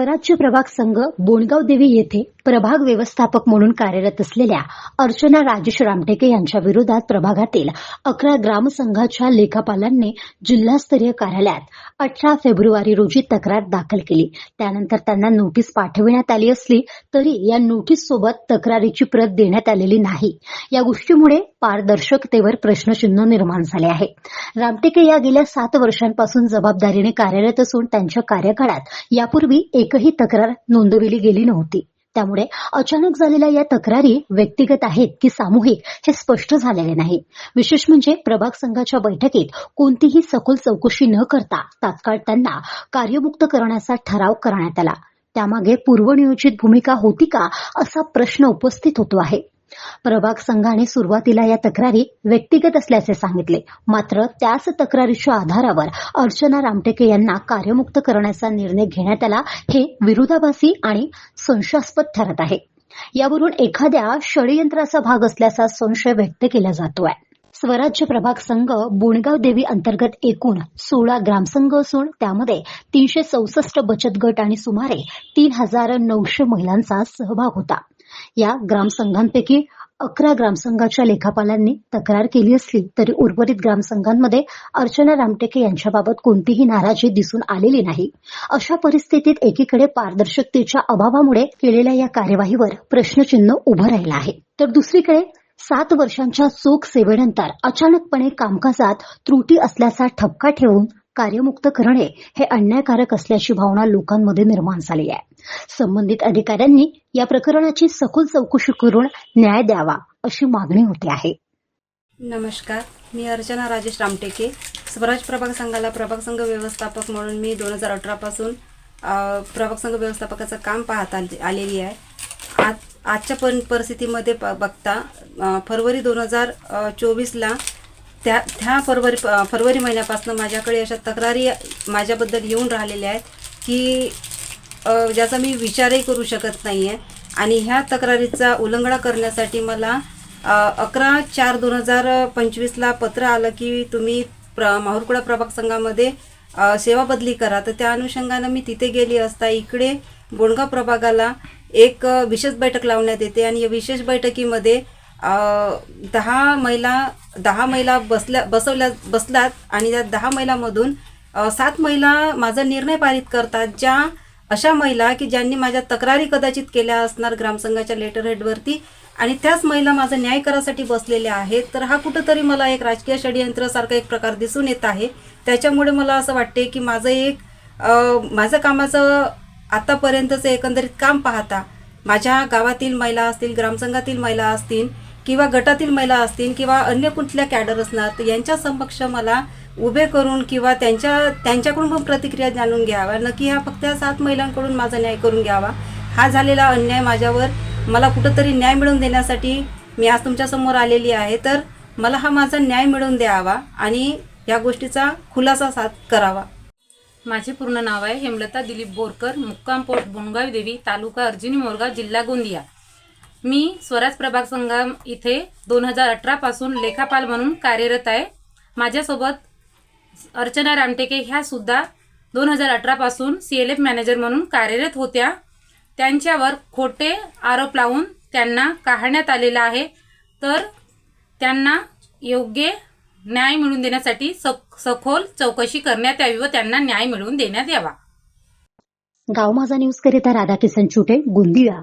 स्वराज्य प्रभाग संघ बोणगाव देवी येथे प्रभाग व्यवस्थापक म्हणून कार्यरत असलेल्या अर्चना राजेश रामटेके यांच्या विरोधात प्रभागातील अकरा ग्रामसंघाच्या लेखापालांनी जिल्हास्तरीय कार्यालयात अठरा फेब्रुवारी रोजी तक्रार दाखल केली. त्यानंतर त्यांना नोटीस पाठविण्यात आली असली तरी या नोटीस सोबत तक्रारीची प्रत देण्यात आलेली नाही. या गोष्टीमुळे पारदर्शकतेवर प्रश्नचिन्ह निर्माण झाले आहे. रामटेके या गेल्या सात वर्षांपासून जबाबदारीने कार्यरत असून त्यांच्या कार्यकाळात यापूर्वी एकही तक्रार नोंदविली गेली नव्हती. त्यामुळे अचानक झालेल्या या तक्रारी व्यक्तिगत आहेत की सामूहिक हे स्पष्ट झालेले नाही विशेष म्हणजे प्रभाग संघाच्या बैठकीत कोणतीही सखोल चौकशी न करता तात्काळ त्यांना कार्यमुक्त करण्याचा ठराव करण्यात आला. त्यामागे पूर्वनियोजित भूमिका होती का असा प्रश्न उपस्थित होतो आहे. प्रभाग संघाने सुरुवातीला या तक्रारी व्यक्तिगत असल्याचे सांगितले. मात्र त्याच तक्रारीच्या आधारावर अर्चना रामटेके यांना कार्यमुक्त करण्याचा निर्णय घेण्यात आला हे विरोधाभासी आणि संशयास्पद ठरत आहे. यावरून एखाद्या षडयंत्राचा भाग असल्याचा संशय व्यक्त केला जातोय. स्वराज्य प्रभाग संघ बोणगाव देवी अंतर्गत एकूण सोळा ग्रामसंघ असून त्यामध्ये तीनशे चौसष्ट बचत गट आणि सुमारे तीन हजार नऊशे महिलांचा सहभाग होता. या ग्रामसंघांपैकी अकरा ग्रामसंघाच्या लेखापालांनी तक्रार केली असली तरी उर्वरित ग्रामसंघांमध्ये अर्चना रामटेके यांच्याबाबत कोणतीही नाराजी दिसून आलेली नाही. अशा परिस्थितीत एकीकडे पारदर्शकतेच्या अभावामुळे केलेल्या या कार्यवाहीवर प्रश्नचिन्ह उभं राहिलं आहे. तर दुसरीकडे सात वर्षांच्या चोख सेवेनंतर अचानकपणे कामकाजात त्रुटी असल्याचा ठपका ठेवून कार्यमुक्त करणे हे अन्यायकारक असल्याची भावना लोकांमध्ये निर्माण झाली आहे. संबंधित अधिकाऱ्यांनी या प्रकरणाची सखोल चौकशी करून न्याय द्यावा अशी मागणी होते आहे. नमस्कार. मी अर्चना राजेश रामटेके. स्वराज प्रभाग संघाला प्रभाग संघ व्यवस्थापक म्हणून मी दोन हजार अठरापासून प्रभाग संघ व्यवस्थापकाचं काम पाहत आलेली आहे. आज आजच्या पण परिस्थितीमध्ये प बघता फरवरी दोन हजार चोवीसला त्या त्या फरवरी प- फरवरी महिन्यापासून माझ्याकडे अशा तक्रारी माझ्याबद्दल येऊन राहिलेल्या आहेत की ज्याचा मी विचारही करू शकत नाही आहे आणि ह्या तक्रारीचा उल्लंघना करण्यासाठी मला अकरा चार दोन हजार पंचवीसला पत्र आलं की तुम्ही प्र माहुरकुडा प्रभाग संघामध्ये सेवा बदली करा. तर त्या अनुषंगानं मी तिथे गेली असता इकडे बोंडगाव प्रभागाला एक विशेष बैठक लावण्यात येते. आणि या विशेष बैठकीमध्ये दहा महिला दहा महिला बसल्या बसवल्या बसलात आणि त्या दहा महिलामधून सात महिला माझा निर्णय पारित करतात ज्या अशा महिला की ज्यांनी माझ्या तक्रारी कदाचित केल्या असणार ग्रामसंघाच्या लेटर हेडवरती आणि त्याच महिला माझा न्याय करासाठी बसलेल्या आहेत. तर हा कुठंतरी मला एक राजकीय षडयंत्रासारखा एक प्रकार दिसून येत आहे. त्याच्यामुळे मला असं वाटते की माझं एक माझं कामाचं आतापर्यंतचं एकंदरीत काम पाहता माझ्या गावातील महिला असतील ग्रामसंघातील महिला असतील किंवा गटातील महिला असतील किंवा अन्य कुठल्या कॅडर असणार यांच्या समक्ष मला उभे करून किंवा त्यांच्या त्यांच्याकडून पण प्रतिक्रिया जाणून घ्यावा. नक्की ह्या फक्त सात महिलांकडून माझा न्याय करून घ्यावा. हा झालेला अन्याय माझ्यावर मला कुठंतरी न्याय मिळवून देण्यासाठी मी आज तुमच्यासमोर आलेली आहे. तर मला हा माझा न्याय मिळवून द्यावा आणि या गोष्टीचा खुलासा साथ करावा. माझे पूर्ण नाव आहे हेमलता दिलीप बोरकर मुक्काम पोस्ट बोनगाव देवी तालुका अर्जुनी मोरगाव जिल्हा गोंदिया. मी स्वराज प्रभाग संगम इथे दोन हजार अठरापासून लेखापाल म्हणून कार्यरत आहे. माझ्यासोबत अर्चना रामटेके ह्या सुद्धा दोन हजार अठरापासून सी एल एफ मॅनेजर म्हणून कार्यरत होत्या. त्यांच्यावर खोटे आरोप लावून त्यांना काढण्यात आलेला आहे. तर त्यांना योग्य न्याय मिळवून देण्यासाठी सख सखोल चौकशी करण्यात यावी व त्यांना न्याय मिळवून देण्यात यावा. गाव माझा न्यूज करिता राधाकिसन चुटे गोंदिया.